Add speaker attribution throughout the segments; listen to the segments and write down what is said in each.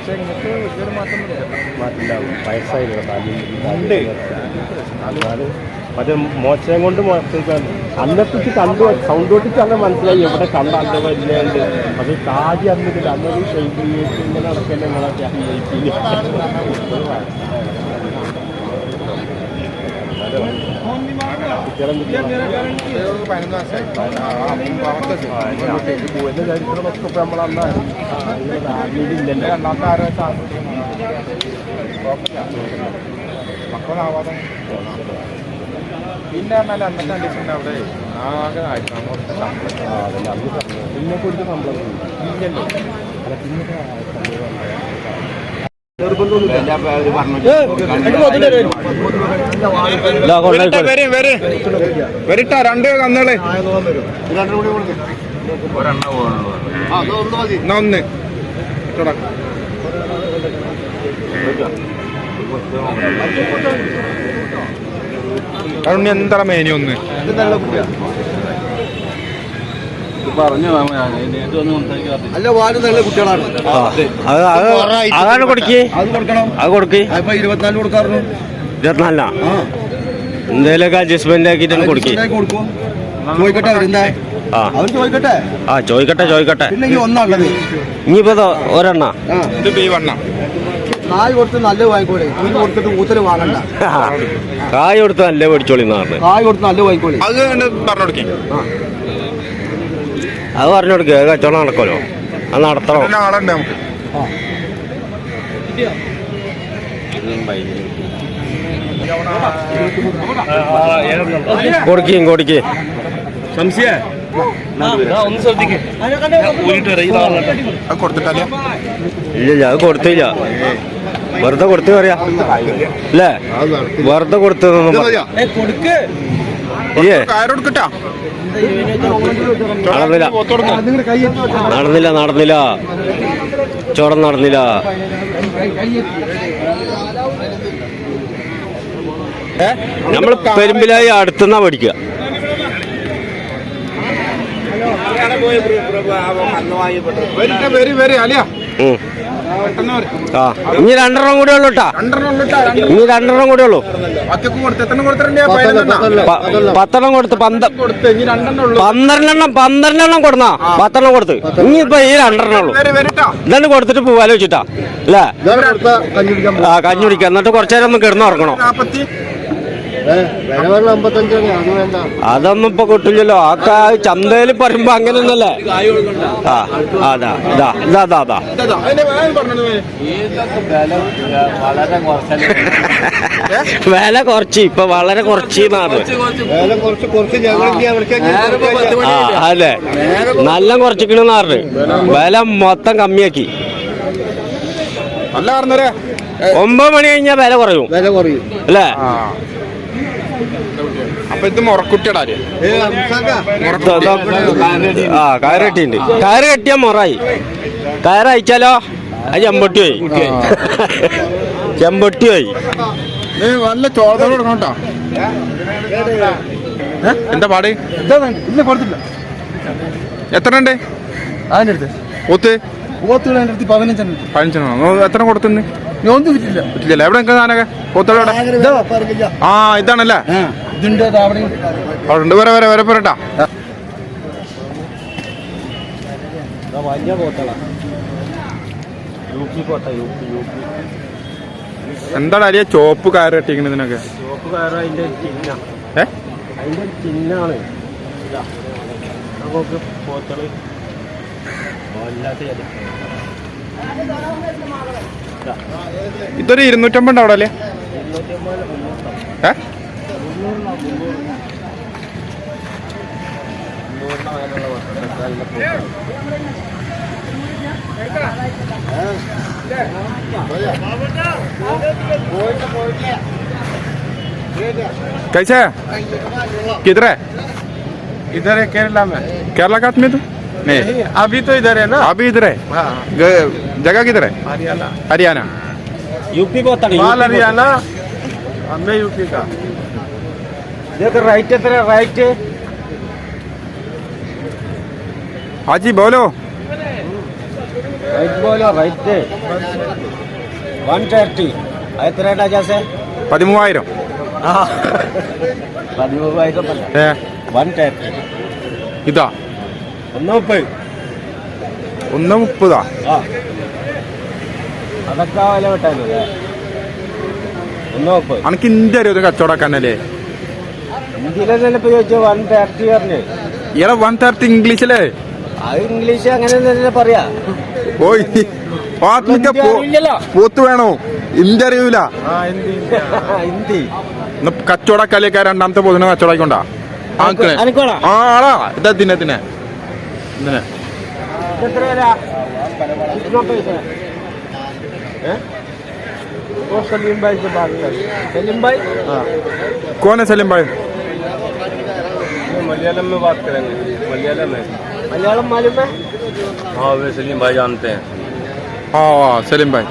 Speaker 1: പക്ഷെ ഇങ്ങനത്തെ വലിയൊരു മാറ്റം
Speaker 2: മാറ്റില്ല വയസ്സായില്ല മറ്റേ മോശം കൊണ്ട് മോശം അന്നത്തെ കണ്ടു സൗണ്ട് തൊട്ടിട്ട് അന്ന് മനസ്സിലായി. എവിടെ കണ്ട അന്ന് വലിയുണ്ട് അത് താജി അന്നിട്ട് അന്നത് ഷെയ്ഡ് ഇങ്ങനെ നടക്കല്ലേ നിങ്ങളൊക്കെ
Speaker 1: രണ്ടാമത്തെ പിന്നെ അന്നത്തെ കണ്ടീഷൻ അവിടെ ആകെ.
Speaker 2: പിന്നെ കൊടുത്ത സംഭവം ഇല്ലല്ലോ
Speaker 1: വരിട്ട രണ്ട് തന്നേളെ. എന്നാ ഒന്ന്. കരുണ്ണി എന്താണ് മേനി ഒന്ന്?
Speaker 3: അല്ല വാൽ നല്ല കുട്ടികളാണ്.
Speaker 2: അതാണ് കൊടുക്കേ.
Speaker 3: അത് കൊടുക്കണം.
Speaker 2: അത് കൊടുക്കേ.
Speaker 3: അപ്പൊ ഇരുപത്തിനാല് കൊടുക്കാറുണ്ട്.
Speaker 2: ഇരുപത്തിനാലിനാ? എന്തേലൊക്കെ അഡ്ജസ്റ്റ്മെന്റ് ആക്കിയിട്ട് കൊടുക്കേ.
Speaker 3: ചോദിക്കട്ടെ അവരെന്താ?
Speaker 2: ആ.
Speaker 3: ചോദിക്കട്ടെ?
Speaker 2: ചോദിക്കട്ടെ ഇനിയിപ്പോ ഒരെണ്ണ?
Speaker 3: നാല് കൊടുത്ത് നല്ല വാങ്ങിക്കോളെ. ഇത് കൊടുത്തിട്ട് ഊത്തൽ വാങ്ങണ്ട.
Speaker 2: കായ് കൊടുത്ത് നല്ല മേടിച്ചോളി
Speaker 3: കായ് കൊടുത്ത് നല്ല വാങ്ങിക്കോളെ.
Speaker 1: അത് പറഞ്ഞു കൊടുക്കേ.
Speaker 2: അത് പറഞ്ഞു കൊടുക്കുക അത് കച്ചവടം നടക്കുമല്ലോ. അത് നടത്തണം.
Speaker 1: ആളുണ്ട് നമുക്ക്.
Speaker 2: കൊടുക്കുകയും കൊടുക്കുകയും
Speaker 1: സംശയ ഇല്ലില്ല
Speaker 2: ഇല്ല അത് കൊടുത്തില്ല. വെറുതെ കൊടുത്തു പറയാ. അല്ലേ? വെറുതെ
Speaker 1: കൊടുത്തു
Speaker 2: നടന്നില്ല. നടന്നില്ല നടന്നില്ല. ചോടം നടന്നില്ല. നമ്മൾ പെരുമ്പിലായി അടുത്തുനിന്നാ പഠിക്കുക. ഇനി രണ്ടെണ്ണം കൂടെ ഉള്ളൂ ഇനി രണ്ടെണ്ണം കൂടെ ഉള്ളൂ. പത്തെണ്ണം കൊടുത്ത്
Speaker 1: ഇനി
Speaker 2: പന്ത്രണ്ടെണ്ണം പന്ത്രണ്ടെണ്ണം കൊടുന്നാ. പത്തെണ്ണം കൊടുത്ത്. ഇനിയിപ്പോ ഈ രണ്ടെണ്ണം ഉള്ളൂ.
Speaker 1: വരി
Speaker 2: ഇതന്നെ കൊടുത്തിട്ട് പോവാലോ വെച്ചിട്ടാ. അല്ലേ?
Speaker 3: ഇതാണ്
Speaker 2: ആ കഞ്ഞുടിക്കാം എന്നിട്ട് കുറച്ചു നേരം ഒന്ന് കിടന്നുറങ്ങണം അതൊന്നും ഇപ്പൊ കിട്ടില്ലല്ലോ. ആ കാ- ചന്തയിൽ പറയുമ്പോ അങ്ങനെയൊന്നല്ലേ? ആ അതാ ഇതാ ഇതാ
Speaker 1: അതാ വരി.
Speaker 2: വില കുറച്ച് ഇപ്പൊ വളരെ കുറച്ച് അല്ലേ നല്ല കുറച്ചിക്കണെന്ന് വില മൊത്തം കമ്മിയാക്കി.
Speaker 1: പറഞ്ഞേ
Speaker 2: ഒമ്പത് മണി കഴിഞ്ഞാൽ വില കുറയും.
Speaker 3: വില കുറയും.
Speaker 2: അല്ലേ?
Speaker 1: അപ്പൊ ഇത് മുറക്കുട്ടിയുടെ.
Speaker 2: ആ കയറ് കെട്ടിണ്ട് കയറ് കെട്ടിയാ മുറായി. കയറ് അയച്ചാലോ? അത് ചെമ്പൊട്ടി പോയി. ചെമ്പൊട്ടി പോയി.
Speaker 1: നീ നല്ല ചോളത്തോട് കൊടുക്കണം എന്താ പാട്?
Speaker 3: ഇല്ല കൊടുത്തില്ല
Speaker 1: എത്ര ഉണ്ട്
Speaker 3: അതിനടുത്ത് അടുത്ത്.
Speaker 1: ഒത്ത്
Speaker 3: പോത്തുകൾ എന്റെ അടുത്ത് പതിനഞ്ചെണ്ണം.
Speaker 1: പതിനഞ്ചെണ്ണോ. എത്ര കൊടുത്തുന്ന്?
Speaker 3: ഒന്നും കിട്ടില്ല
Speaker 1: പറ്റില്ല എവിടെ നിൽക്കുന്ന സാധനമൊക്കെ പോത്തോടെ
Speaker 3: ഇതാ
Speaker 1: ആ ഇതാണല്ലേ?
Speaker 3: ആ ഇതിന്റെ അവിടെ
Speaker 1: അവിടെ ഉണ്ട് വരെ വരെ പോരട്ടാ. എന്താണ് അലിയ ചോപ്പ് കയറ് കെട്ടിക്കണ ഇതിനൊക്കെ?
Speaker 2: ചുവപ്പ് കയറ് അതിന്റെ ചിഹ്ന.
Speaker 1: ഏ?
Speaker 2: അതിന്റെ ചിഹ്നാണ്. ഇതാ. നമുക്ക് പോത്തൾ.
Speaker 1: ഇതൊരു ഇരുന്നൂറ്റമ്പത് ഉണ്ട് അവിടെ അല്ലേ ഏ कैसे है किधर है
Speaker 3: इधर है केरला में
Speaker 1: केरला का आदमी तो नहीं
Speaker 3: अभी तो इधर है ना
Speaker 1: अभी इधर है ग- जगह किधर है
Speaker 3: Haryana
Speaker 1: Haryana
Speaker 2: U P പോത്താണ് U
Speaker 3: माल
Speaker 2: പി
Speaker 3: हरियाणा हमें यूपी का
Speaker 2: ഇതൊക്കെ റേറ്റ് എത്ര റേറ്റ്
Speaker 1: हाजी बोलो
Speaker 2: റൈറ്റ് ബോലോ റൈറ്റ് വൺ തേർട്ടി എത്ര റേറ്റാ ജാസേ
Speaker 1: പതിമൂവായിരം
Speaker 2: ആ പതിമൂവായിരം
Speaker 1: ഏ
Speaker 2: വൺ തേർട്ടി
Speaker 1: ഇതാ
Speaker 2: ഒന്ന് മുപ്പത്.
Speaker 1: ഒന്ന് മുപ്പതാ?
Speaker 2: ആ. അതൊക്കെ വില വിട്ടാലേ ഒന്ന് മുപ്പത്.
Speaker 1: അനക്ക് ഇന്ത്യ അറിയോ കച്ചവടക്കാനല്ലേ
Speaker 2: ഇന്ത്യയിലെ ചോദിച്ചു വൺ തേർട്ടി പറഞ്ഞു.
Speaker 1: ഇയാളെ വൺ തേർട്ടി ഇംഗ്ലീഷിലേ?
Speaker 2: അത് ഇംഗ്ലീഷ് അങ്ങനെ തന്നെ പറയാ.
Speaker 1: ഓയ് ആത്മിക. പോത്ത് വേണോ? ഇന്ത്യ അറിയൂല.
Speaker 2: ഹിന്ദി
Speaker 1: കച്ചവടക്കാലിയൊക്കെ രണ്ടാമത്തെ പോതിനെ കച്ചവടായിക്കൊണ്ടാ ആക്കളെ ആ ആളാ. ഇതാ തിന്നെ തിന്നെ.
Speaker 2: कितना पैसा है वो सलीम भाई से बात कर सलीम भाई
Speaker 1: कौन है सलीम भाई
Speaker 4: मलयालम में बात करेंगे मलयालम में
Speaker 2: मलयालम मालूम है
Speaker 4: हाँ वे सलीम भाई जानते हैं
Speaker 1: हाँ हाँ सलीम भाई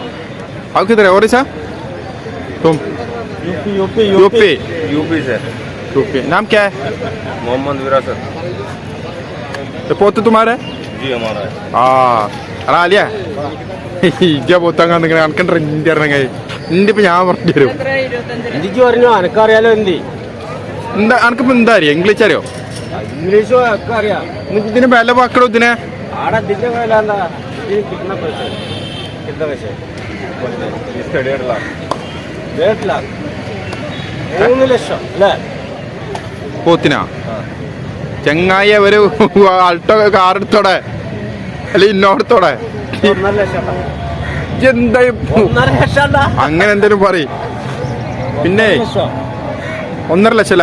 Speaker 1: आप किधर है ओडिशा तुम
Speaker 2: यूपी यूपी
Speaker 1: यूपी
Speaker 4: यूपी से
Speaker 1: यूपी नाम क्या है
Speaker 4: मोहम्मद विरासत
Speaker 1: ये पोते तुम्हारे
Speaker 4: जी हमारा है
Speaker 1: ആ എടാ അലിയ ഇജ്ജ പൊത്തങ്ങ നിങ്ങനെ അനക്കണ്ട ഇന്ത്യ അറിയണ ഇന്ത്യ ഇപ്പൊ ഞാൻ പറഞ്ഞു തരും
Speaker 2: ഹിന്ദിക്ക് പറഞ്ഞു എനക്കറിയാലോ ഹിന്ദി
Speaker 1: എന്താ അനക്കിപ്പോ എന്താ അറിയോ ഇംഗ്ലീഷ് അറിയോ
Speaker 2: ഇംഗ്ലീഷും ഒക്കെ അറിയാം
Speaker 1: നിനക്ക് ഇതിന് വില വാക്കടോ ഇതിനെ
Speaker 2: ആടെ ഇതിന്റെ വില എന്താ ഇതിന് കിട്ടുന്ന പൈസ കിട്ടുന്ന പൈസ
Speaker 4: इसका डेढ़ लाख
Speaker 2: ഡേട്ട് ലാഖ് മൂന്ന് ലക്ഷം അല്ലേ
Speaker 1: പോത്തിനാ ചെങ്ങായി ഒരു ആൾട്ടോ കാർ എടുത്തോടെ അല്ല ഇന്നോടത്തോടെ.
Speaker 2: എന്താ ലക്ഷം
Speaker 1: എന്തേലും പറ പിന്നെ
Speaker 2: ഒന്നര ലക്ഷം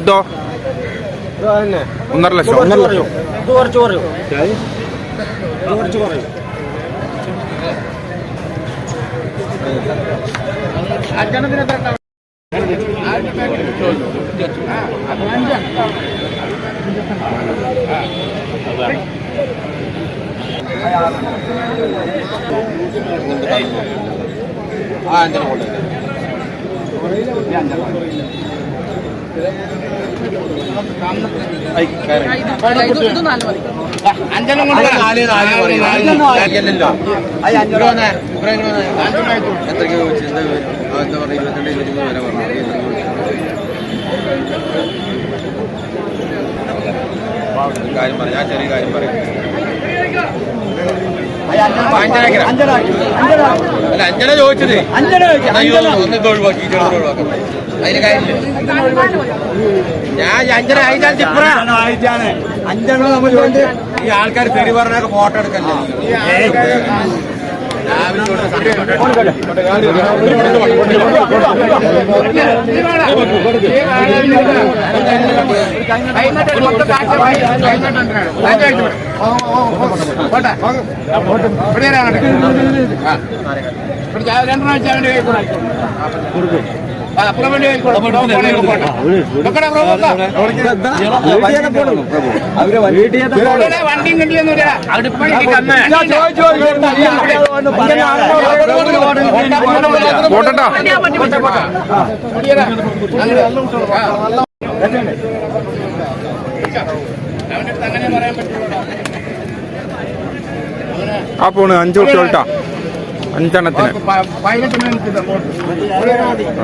Speaker 1: ഇതോ ഒന്നര
Speaker 2: ലക്ഷം
Speaker 1: ഒന്നര ലക്ഷം. കുറച്ച്
Speaker 2: ഇതൊക്കെ ഈ വിലയിൽ വിട്ടാന്നെ
Speaker 1: ഇതോ
Speaker 2: ഇത് തന്നെ
Speaker 1: ഒന്നര
Speaker 2: കുറച്ച് കുറയും ഇത് കുറച്ച് കുറയും
Speaker 4: കാര്യം പറയാം. ഞാൻ ചെറിയ കാര്യം പറയാം. അല്ല അഞ്ചന ചോദിച്ചത്. ഒന്ന് ഒഴിവാക്കി ഒഴിവാക്കാം അതിന് കാര്യമില്ല ഞാൻ അഞ്ചന അയച്ചാൽ ചിപ്ര
Speaker 2: അഞ്ചെണ്ണം നമ്മൾ ചോദിച്ചു
Speaker 4: ഈ ആൾക്കാർ തെറി പറഞ്ഞൊക്കെ ഫോട്ടോ എടുക്കല്ലേ
Speaker 1: പോട്ടട്ടാ ആ പോണ് അഞ്ചു കുട്ടികൾട്ടാ. അഞ്ചെണ്ണത്തിന്.
Speaker 4: മിനിറ്റ്